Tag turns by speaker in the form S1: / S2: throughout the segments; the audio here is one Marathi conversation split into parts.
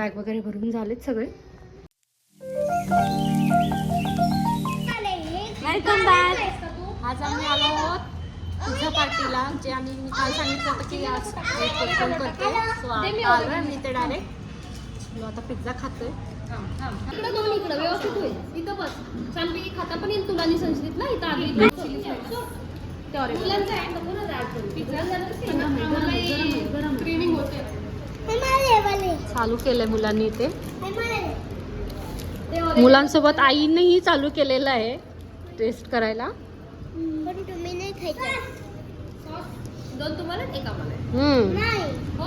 S1: बॅग वगैरे भरून झालेत सगळे. वेलकम बॅक आज आम्ही आलो आहोत पिझ्झा पार्टीला जे आम्ही मी काल सांगितलं होतं की आज फोन करते. सो आता आलो आहे मी ते डायरेक्ट आता पिझ्झा खातोय.
S2: इकडं दोन इकडं व्यवस्थित होईल. इथं बस. छानपैकी खाता पण येईल तुला आणि संस्कृत ना इथं आधी मुलांचं ऍड नको ना ऍड करू पिझ्झा क्रीमिंग होते.
S1: चालू केलंय मुलांनी ते मुलांसोबत आईनेही चालू केलेलं आहे टेस्ट करायला.
S3: पण तुम्ही नाही खायचं.
S2: दोन तुम्हाला एक आम्हाला.
S1: हम्म.
S3: नाही.
S2: हो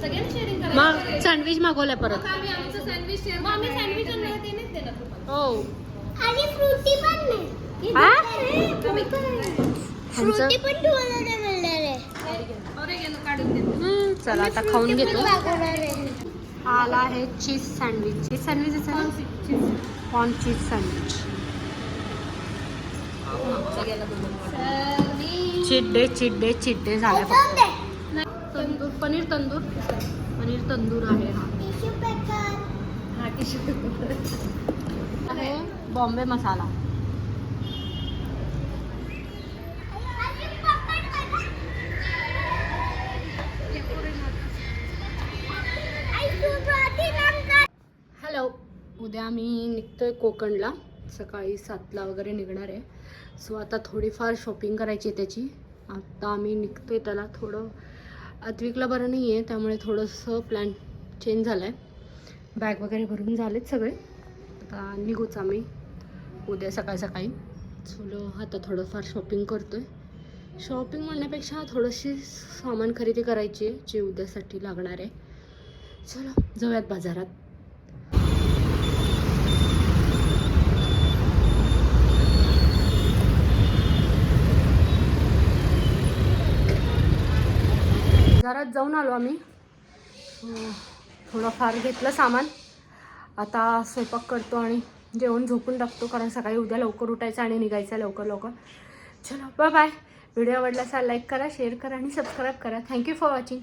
S2: सगळ्यांना शेअरिंग
S1: मग सँडविच मागवलंय परत.
S2: मग आम्ही आमचं सँडविच शेअर मग आम्ही सँडविच आणणार ते नाही देणार तुम्हाला.
S1: हो.
S3: आणि फ्रुटी पण नाही.
S1: हा?
S3: फ्रुटी पण तुम्हाला नाही मिळणार आहे.
S2: अरे गेलं काढून देतो.
S1: हम्म, चला आता खाऊन घेतो. हा आला आहे चीज सँडविच चीज सँडविच आहे ना? Corn cheese sandwich cheat day cheat day cheat day झालाय
S3: जाऊन
S1: फक्त. तंदूर पनीर तंदूर. पनीर तंदूर आहे हा.
S3: Tissue paper.
S2: हा टिश्यू
S1: आहे बॉम्बे मसाला. उद्या आम्ही निघतो आहे कोकणला. सकाळी सातला वगैरे निघणार आहे. सो आता थोडीफार शॉपिंग करायची आहे त्याची. आत्ता आम्ही निघतो आहे त्याला थोडं अद्विकला बरं नाही आहे त्यामुळे थोडंसं प्लॅन चेंज झाला आहे बॅग वगैरे भरून झालेत सगळे. आता निघूच आम्ही उद्या सकाळी सकाळी. चलो आता थोडंफार शॉपिंग करतो आहे शॉपिंग म्हणण्यापेक्षा थोडीशी सामान खरेदी करायची आहे जे उद्यासाठी लागणार आहे. चलो जाऊयात बाजारात. बाजारात जाऊन आलो आम्ही. थोडंफार घेतलं सामान. आता स्वयंपाक करतो आणि जेवण झोपून टाकतो कारण सकाळी उद्या लवकर उठायचं आणि निघायचं लवकर लवकर. चलो बाय बाय व्हिडिओ आवडला असा लाईक करा शेअर करा आणि सबस्क्राईब करा. Thank you for watching